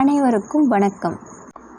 அனைவருக்கும் வணக்கம்.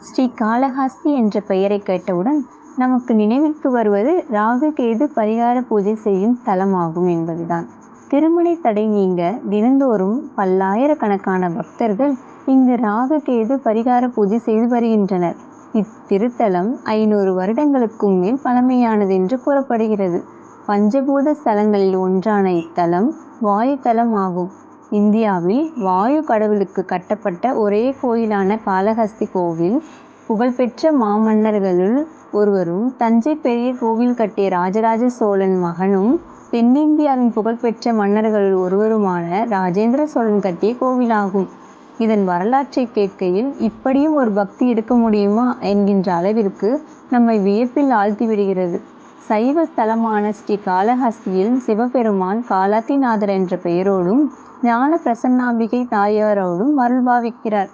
ஸ்ரீ காளஹாஸ்தி என்ற பெயரை கேட்டவுடன் நமக்கு நினைவுக்கு வருவது ராகு கேது பரிகார பூஜை செய்யும் தலமாகும் என்பதுதான். திருமண தடை நீங்க தினந்தோறும் பல்லாயிரக்கணக்கான பக்தர்கள் இங்கு ராகு கேது பரிகார பூஜை செய்து வருகின்றனர். இத்திருத்தலம் ஐநூறு வருடங்களுக்கும் மேல் பழமையானது என்று கூறப்படுகிறது. பஞ்சபூத ஸ்தலங்களில் ஒன்றான இத்தலம் வாயு தலம் ஆகும் இந்தியாவில் வாயு கடவுளுக்கு கட்டப்பட்ட ஒரே கோயிலான காளஹஸ்தி கோவில் புகழ்பெற்ற மாமன்னர்களுள் ஒருவரும் தஞ்சை பெரிய கோவில் கட்டிய ராஜராஜ சோழன் மகனும் தென்னிந்தியாவின் புகழ்பெற்ற மன்னர்களுள் ஒருவருமான ராஜேந்திர சோழன் கட்டிய கோவிலாகும். இதன் வரலாற்றை கேட்கையில் இப்படியும் ஒரு பக்தி எடுக்க முடியுமா என்கின்ற அளவிற்கு நம்மை வியப்பில் ஆழ்த்தி விடுகிறது. சைவ ஸ்தலமான ஸ்ரீ காளஹஸ்தியில் சிவபெருமான் காலாத்திநாதர் என்ற பெயரோடும் ஞான பிரசன்னாம்பிகை தாயாரோடும் அருள்பாவிக்கிறார்.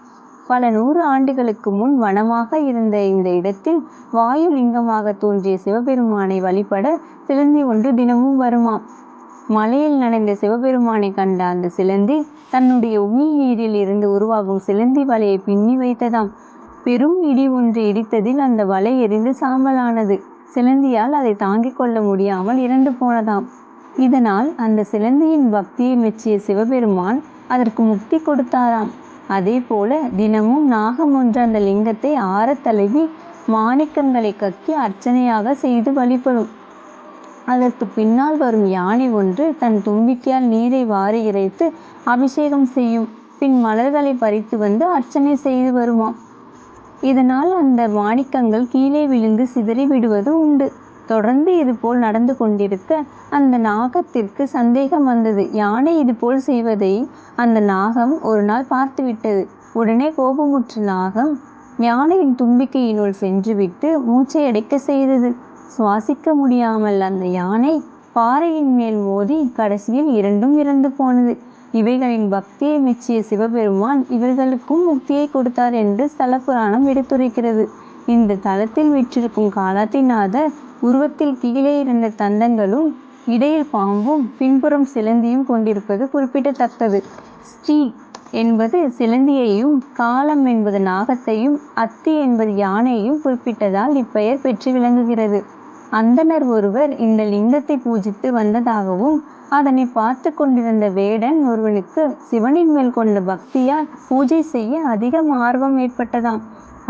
பல நூறு ஆண்டுகளுக்கு முன் வனமாக இருந்த இந்த இடத்தில் வாயு லிங்கமாக தோன்றிய சிவபெருமானை வழிபட சிலந்தி ஒன்று தினமும் வருமாம். மலையில் நனைந்த சிவபெருமானை கண்ட அந்த சிலந்தி தன்னுடைய உமிழ்நீரில் இருந்து உருவாகும் சிலந்தி வலையை பின்னி வைத்ததாம். பெரும் இடி ஒன்று இடித்ததில் அந்த வலை எரிந்து சாம்பலானது. சிலந்தியால் அதை தாங்கிக் கொள்ள முடியாமல் இறந்து போனதாம். இதனால் அந்த சிலந்தியின் பக்தியை மெச்சிய சிவபெருமான் அதற்கு முக்தி கொடுத்தாராம். அதே போல தினமும் நாகம் ஒன்று அந்த லிங்கத்தை ஆறத் தழுவி மாணிக்கங்களை கக்கி அர்ச்சனையாக செய்து வழிபடும். அதற்கு பின்னால் வரும் யானை ஒன்று தன் தும்பிக்கையால் நீரை வாரி இறைத்து அபிஷேகம் செய்யும். பின் மலர்களை பறித்து வந்து அர்ச்சனை செய்து வருமாம். இதனால் அந்த மாணிக்கங்கள் கீழே விழுந்து சிதறி விடுவது உண்டு. தொடர்ந்து இதுபோல் நடந்து கொண்டிருக்க அந்த நாகத்திற்கு சந்தேகம் வந்தது. யானை இதுபோல் செய்வதை அந்த நாகம் ஒரு நாள் பார்த்துவிட்டது. உடனே கோபமுற்ற நாகம் யானையின் தும்பிக்கையினுள் சென்றுவிட்டு மூச்சை அடைக்க செய்தது. சுவாசிக்க முடியாமல் அந்த யானை பாறையின் மேல் மோதி கடைசியில் இரண்டும் இறந்து போனது. இவைகளின் பக்தியை மெச்சிய சிவபெருமான் இவர்களுக்கும் முக்தியை கொடுத்தார் என்று ஸ்தல புராணம் எடுத்துரைக்கிறது. இந்த தலத்தில் விற்றிருக்கும் காலாத்திநாதர் உருவத்தில் கீழே இருந்த தந்தங்களும் இடையில் பாம்பும் பின்புறம் சிலந்தியும் கொண்டிருப்பது குறிப்பிடத்தக்கது. ஸ்ரீ என்பது சிலந்தியையும் காலம் என்பது நாகத்தையும் அத்தி என்பது யானையையும் குறிப்பிட்டதால் இப்பெயர் பெற்று விளங்குகிறது. அந்தனர் ஒருவர் இந்த லிங்கத்தை பூஜித்து வந்ததாகவும் அதனை பார்த்து கொண்டிருந்த வேடன் ஒருவனுக்கு சிவனின் மேல் கொண்ட பக்தியால் பூஜை செய்ய அதிகம் ஆர்வம் ஏற்பட்டதாம்.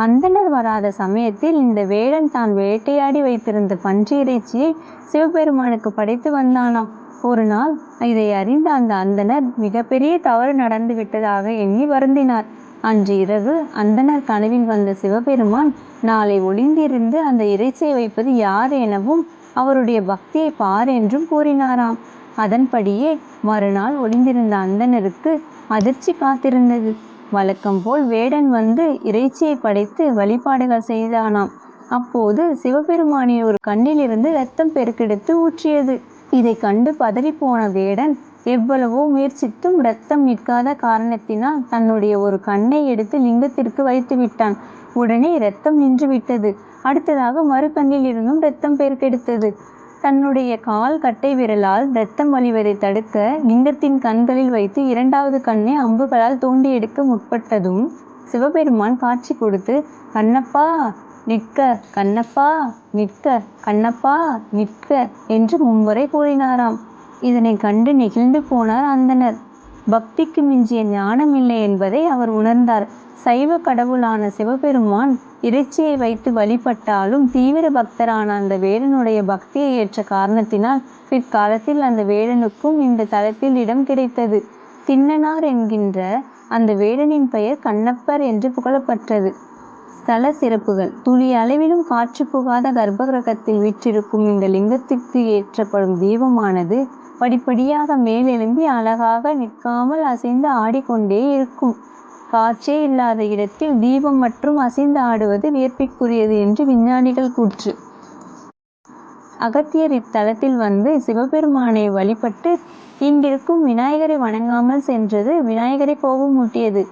அந்தனர் வராத சமயத்தில் இந்த வேடன் தான் வேட்டையாடி வைத்திருந்த பன்றி இறைச்சியை சிவபெருமானுக்கு படைத்து வந்தானாம். ஒரு நாள் இதை அறிந்த அந்த அந்தனர் மிகப்பெரிய தவறு நடந்து விட்டதாக எண்ணி வருந்தினார். அன்று இரவு அந்தனர் கனவில் வந்த சிவபெருமான் நாளை ஒளிந்திருந்து அந்த இறைச்சியை வைப்பது யார் எனவும் அவருடைய பக்தியை பார் என்றும் கூறினாராம். அதன்படியே மறுநாள் ஒளிந்திருந்த அந்தனருக்கு அதிர்ச்சி காத்திருந்தது. வழக்கம் போல் வேடன் வந்து இறைச்சியை படைத்து வழிபாடுகள் செய்தானாம். அப்போது சிவபெருமானின் ஒரு கண்ணிலிருந்து ரத்தம் பெருக்கெடுத்து ஊற்றியது. இதை கண்டு பதறிப்போன வேடன் எவ்வளவோ முயற்சித்தும் ரத்தம் நிற்காத காரணத்தினால் தன்னுடைய ஒரு கண்ணை எடுத்து லிங்கத்திற்கு வைத்து விட்டான். உடனே ரத்தம் நின்று விட்டது. அடுத்ததாக மறு கண்ணில் இருந்தும் பெருக்கெடுத்தது. தன்னுடைய கால் கட்டை விரலால் இரத்தம் வழிவதை தடுக்க லிங்கத்தின் கண்களில் வைத்து இரண்டாவது கண்ணை அம்புகளால் தோண்டி எடுக்க முற்பட்டதும் சிவபெருமான் காட்சி கொடுத்து கண்ணப்பா நிற்க கண்ணப்பா நிற்க கண்ணப்பா நிற்க என்று மும்முறை கூறினாராம். இதனை கண்டு நெகிழ்ந்து போனார் அந்தனர் பக்திக்கு மிஞ்சிய ஞானம் இல்லை என்பதை அவர் உணர்ந்தார். சைவ கடவுளான சிவபெருமான் இறைச்சியை வைத்து வழிபட்டாலும் தீவிர பக்தரான அந்த வேடனுடைய பக்தியை ஏற்ற காரணத்தினால் பிற்காலத்தில் அந்த வேடனுக்கும் இந்த தலத்தில் இடம் கிடைத்தது. திண்ணனார் என்கின்ற அந்த வேடனின் பெயர் கண்ணப்பர் என்று புகழப்பட்டது. ஸ்தல சிறப்புகள். துளி அளவிலும் காற்று புகாத கர்ப்பகிரகத்தில் வீற்றிருக்கும் இந்த லிங்கத்திற்கு ஏற்றப்படும் தீபமானது படிப்படியாக மேலெழும்பி அழகாக நிற்காமல் அசைந்து ஆடிக்கொண்டே இருக்கும். காற்றே இல்லாத இடத்தில் தீபம் மற்றும் அசைந்து ஆடுவது வியப்பிற்குரியது என்று விஞ்ஞானிகள் கூற்று. அகத்தியர் இத்தலத்தில் வந்து சிவபெருமானை வழிபட்டு இங்கிருக்கும் விநாயகரை வணங்காமல் சென்றது விநாயகரை கோபமூட்டியது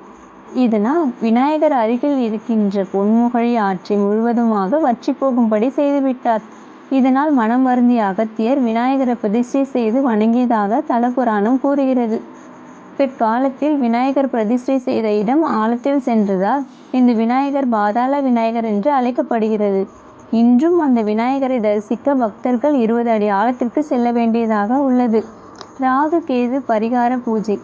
இதனால் விநாயகர் அருகில் இருக்கின்ற பொன்முகழி ஆற்றை முழுவதுமாக வற்றி போகும்படி செய்துவிட்டார். இதனால் மனம் வருந்திய அகத்தியர் விநாயகரை பிரதிஷ்டை செய்து வணங்கியதாக தலபுராணம் கூறுகிறது. பிற்காலத்தில் விநாயகர் பிரதிஷ்டை செய்த இடம் ஆழத்தில் சென்றதால் இந்த விநாயகர் பாதாள விநாயகர் என்று அழைக்கப்படுகிறது. இன்றும் அந்த விநாயகரை தரிசிக்க பக்தர்கள் இருபது அடி ஆழத்திற்கு செல்ல வேண்டியதாக உள்ளது. ராகு கேது பரிகார பூஜை.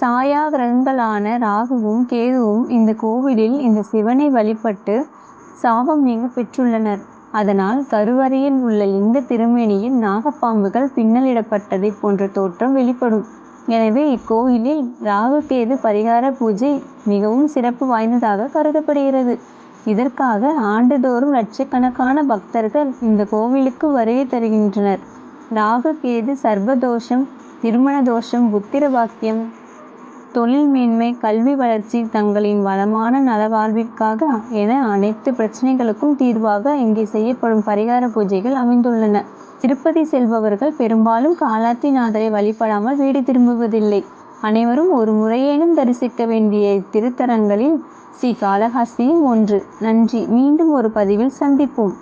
சாயா கிரகங்களான ராகுவும் கேதுவும் இந்த கோவிலில் இந்த சிவனை வழிபட்டு சாபம் நீங்க பெற்றுள்ளனர். அதனால் கருவறையில் உள்ள இந்த திருமேனியில் நாகப்பாம்புகள் பின்னலிடப்பட்டதை போன்ற தோற்றம் வெளிப்படும். எனவே இக்கோயிலில் ராகுகேது பரிகார பூஜை மிகவும் சிறப்பு வாய்ந்ததாக கருதப்படுகிறது. இதற்காக ஆண்டுதோறும் லட்சக்கணக்கான பக்தர்கள் இந்த கோவிலுக்கு வருகை தருகின்றனர். ராகு கேது சர்வதோஷம் திருமண தோஷம் புத்திர பாக்கியம் தொழில் மேன்மை கல்வி வளர்ச்சி தங்களின் வளமான நலவாழ்விற்காக என அனைத்து பிரச்சனைகளுக்கும் தீர்வாக இங்கே செய்யப்படும் பரிகார பூஜைகள் அமைந்துள்ளன. திருப்பதி செல்பவர்கள் பெரும்பாலும் காலாத்திநாதரை வழிபடாமல் வீடு திரும்புவதில்லை. அனைவரும் ஒரு முறையேனும் தரிசிக்க வேண்டிய திருத்தரங்களில் ஸ்ரீ காளஹஸ்தியும் ஒன்று. நன்றி. மீண்டும் ஒரு பதிவில் சந்திப்போம்.